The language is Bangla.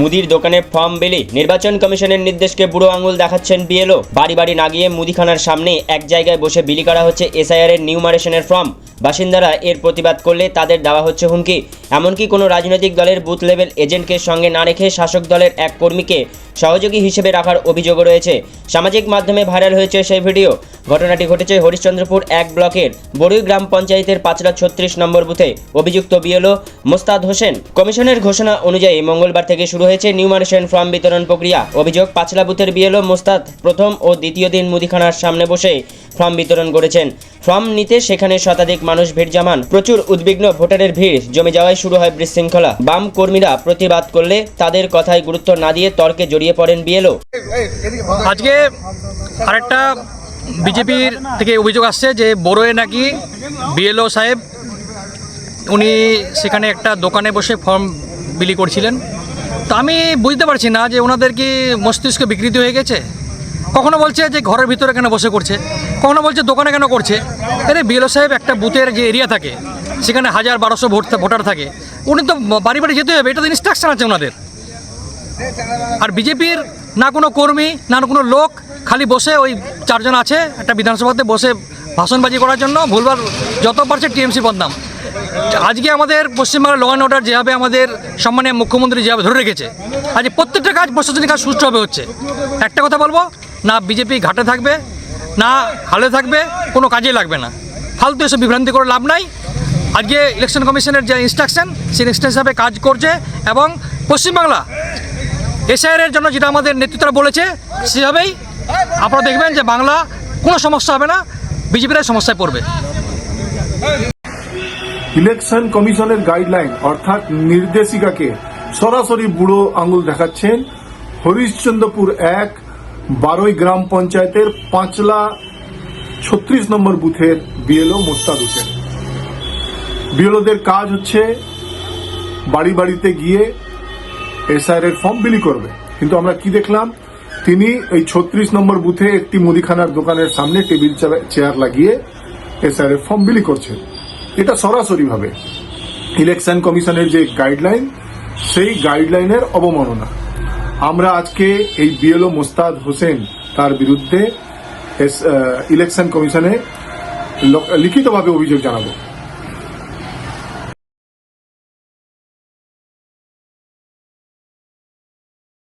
মুদির দোকানে ফর্ম বেলি। নির্বাচন কমিশনের নির্দেশকে বুড়ো আঙুল দেখাচ্ছেন বিএলও। বাড়ি বাড়ি না গিয়ে মুদিখানার সামনে এক জায়গায় বসে বিলি করা হচ্ছে এসআইআর এর নিউমারেশনের ফর্ম। বাসিন্দারা এর প্রতিবাদ করলে তাদের দেওয়া হচ্ছে হুমকি। এমনকি কোনো রাজনৈতিক দলের বুথ লেভেল এজেন্টকে সঙ্গে না রেখে শাসক দলের এক কর্মীকে সহযোগী হিসেবে রাখার অভিযোগও রয়েছে। সামাজিক মাধ্যমে ভাইরাল হয়েছে সেই ভিডিও। ঘটনাটি ঘটেছে হরিশ্চন্দ্রপুর এক ব্লকের বড়ুই গ্রাম পঞ্চায়েতের পাঁচলা ছত্রিশ নম্বর বুথে। অভিযুক্ত বিএলও মোস্তাদ হোসেন। কমিশনের ঘোষণা অনুযায়ী মঙ্গলবার থেকে শুরু হয়েছে নিউমারেশন ফর্ম বিতরণ প্রক্রিয়া। অভিযোগ, পাঁচলা বুথের বিএলও মোস্তাদ প্রথম ও দ্বিতীয় দিন মুদিখানার সামনে বসে ফর্ম বিতরণ করেছেন। ফর্ম নিতে সেখানে শতাধিক মানুষ ভিড় জমান। প্রচুর উদ্বিগ্ন ভোটারের ভিড়। জমে যাওয়ায় শুরু হয় বিশৃঙ্খলা। বাম কর্মীরা প্রতিবাদ করলে তাদের কথায় গুরুত্ব না দিয়ে তর্কে জড়িয়ে পড়েন বিএলও। আজকে আরেকটা বিজেপির থেকে অভিযোগ আসছে যে বড়োয়ে নাকি বিএলও সাহেব, উনি সেখানে একটা দোকানে বসে ফর্ম বিলি করছিলেন। তা আমি বুঝতে পারছি না যে ওনাদের কি মস্তিষ্ক বিকৃতি হয়ে গেছে। কখনো বলছে যে ঘরের ভিতরে কেন বসে করছে? কখনো বলছে দোকানে কেন করছে? আরে বিএলও সাহেব একটা বুথের যে এরিয়া থাকে, সেখানে হাজার বারোশো ভোট ভোটার থাকে, উনি তো বাড়ি বাড়ি যেতে হবে, এটা তো ইনস্ট্রাকশন আছে ওনাদের। আর বিজেপির না কোনো কর্মী, না কোনো লোক, খালি বসে ওই চারজন আছে একটা বিধানসভাতে বসে ভাষণবাজি করার জন্য, ভুলবার যত পারছে টিএমসি বদনাম। আজকে আমাদের পশ্চিমবাংলার ল অ্যান্ড অর্ডার যেভাবে আমাদের সম্মানীয় মুখ্যমন্ত্রী যেভাবে ধরে রেখেছে, আজ প্রত্যেকটা কাজ প্রশাসনিক কাজ সুষ্ঠুভাবে হচ্ছে। একটা কথা বলব, না বিজেপি ঘাটে থাকবে, না হালে থাকবে, কোনো কাজে লাগবে না। ফালতু এসব বিভ্রান্তি করে লাভ নাই। আজকে ইলেকশন কমিশনের যে ইনস্ট্রাকশন সেই ইনস্ট্রাকশন হিসাবে কাজ করছে এবং পশ্চিমবাংলা, এসআইআর জন্য যেটা আমাদের নেতৃত্বরা বলেছে, সেভাবেই আপনারা দেখবেন যে বাংলা কোনো সমস্যা হবে না বিজেপির সমস্যায় পড়বে। ইলেকশন কমিশনের গাইডলাইন, অর্থাৎ নির্দেশিকাকে সরাসরি বুড়ো আঙুল দেখাচ্ছেন হরিশ্চন্দ্রপুর এক, বারোই গ্রাম পঞ্চায়েতের পাঁচলা ছত্রিশ নম্বর বুথের বিএলও মোস্তাদ হোসেন। বিএলওদের কাজ হচ্ছে বাড়ি বাড়িতে গিয়ে এসআইআর এর ফর্ম বিলি করবে। কিন্তু আমরা কি দেখলাম? তিনি এই ছত্রিশ নম্বর বুথে একটি মুদিখানার দোকানের সামনে টেবিল চেয়ার লাগিয়ে এসআইআর এর ফর্ম বিলি করছেন। এটা সরাসরি ভাবে ইলেকশন কমিশনের যে গাইডলাইন, সেই গাইডলাইনের অবমাননা। আমরা আজকে এই বিএলও মোস্তাদ হোসেন তার বিরুদ্ধে ইলেকশন কমিশনে লিখিতভাবে অভিযোগ জানাব।